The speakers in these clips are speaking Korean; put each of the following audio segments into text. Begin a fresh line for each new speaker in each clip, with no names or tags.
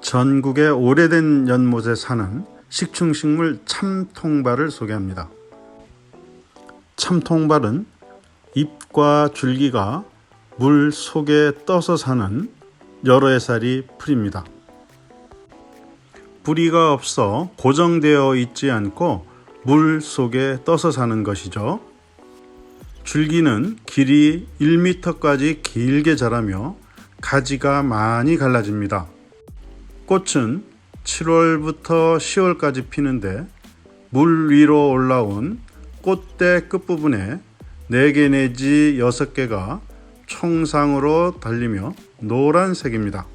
전국의 오래된 연못에 사는 식충식물 참통발을 소개합니다. 참통발은 잎과 줄기가 물 속에 떠서 사는 여러 해살이 풀입니다. 뿌리가 없어 고정되어 있지 않고 물 속에 떠서 사는 것이죠. 줄기는 길이 1m까지 길게 자라며 가지가 많이 갈라집니다. 꽃은 7월부터 10월까지 피는데 물 위로 올라온 꽃대 끝부분에 4개 내지 6개가 총상으로 달리며 노란색입니다.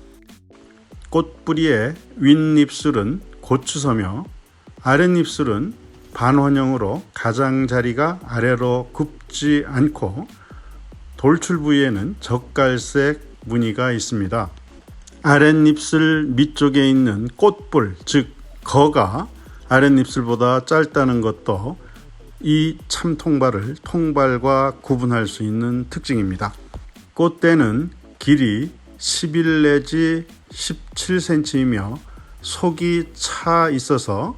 꽃뿌리의 윗잎술은 고추서며 아랫잎술은 반원형으로 가장자리가 아래로 굽지 않고 돌출 부위에는 젓갈색 무늬가 있습니다. 아랫잎술 밑쪽에 있는 꽃볼, 즉 거가 아랫잎술보다 짧다는 것도 이 참통발을 통발과 구분할 수 있는 특징입니다. 꽃대는 길이 11 내지 17cm이며 속이 차 있어서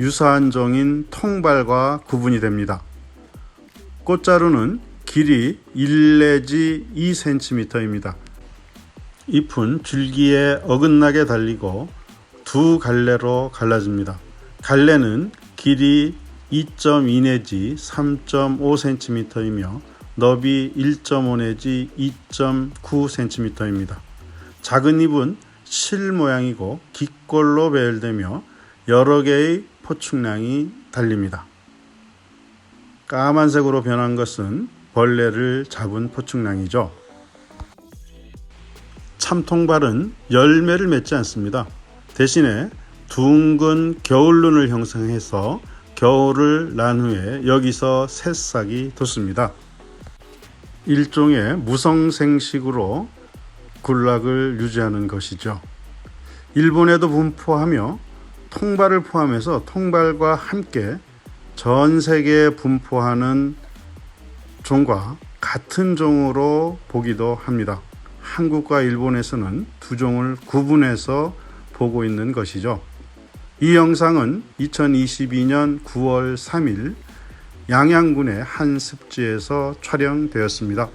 유사한 종인 통발과 구분이 됩니다. 꽃자루는 길이 1 내지 2cm입니다. 잎은 줄기에 어긋나게 달리고 두 갈래로 갈라집니다. 갈래는 길이 2.2 내지 3.5cm이며 너비 1.5 내지 2.9cm입니다. 작은 잎은 실 모양이고 깃골로 배열되며 여러 개의 포축량이 달립니다. 까만색으로 변한 것은 벌레를 잡은 포축량이죠. 참통발은 열매를 맺지 않습니다. 대신에 둥근 겨울눈을 형성해서 겨울을 난 후에 여기서 새싹이 돋습니다. 일종의 무성생식으로 군락을 유지하는 것이죠. 일본에도 분포하며 통발을 포함해서 통발과 함께 전 세계에 분포하는 종과 같은 종으로 보기도 합니다. 한국과 일본에서는 두 종을 구분해서 보고 있는 것이죠. 이 영상은 2022년 9월 3일 양양군의 한 습지에서 촬영되었습니다.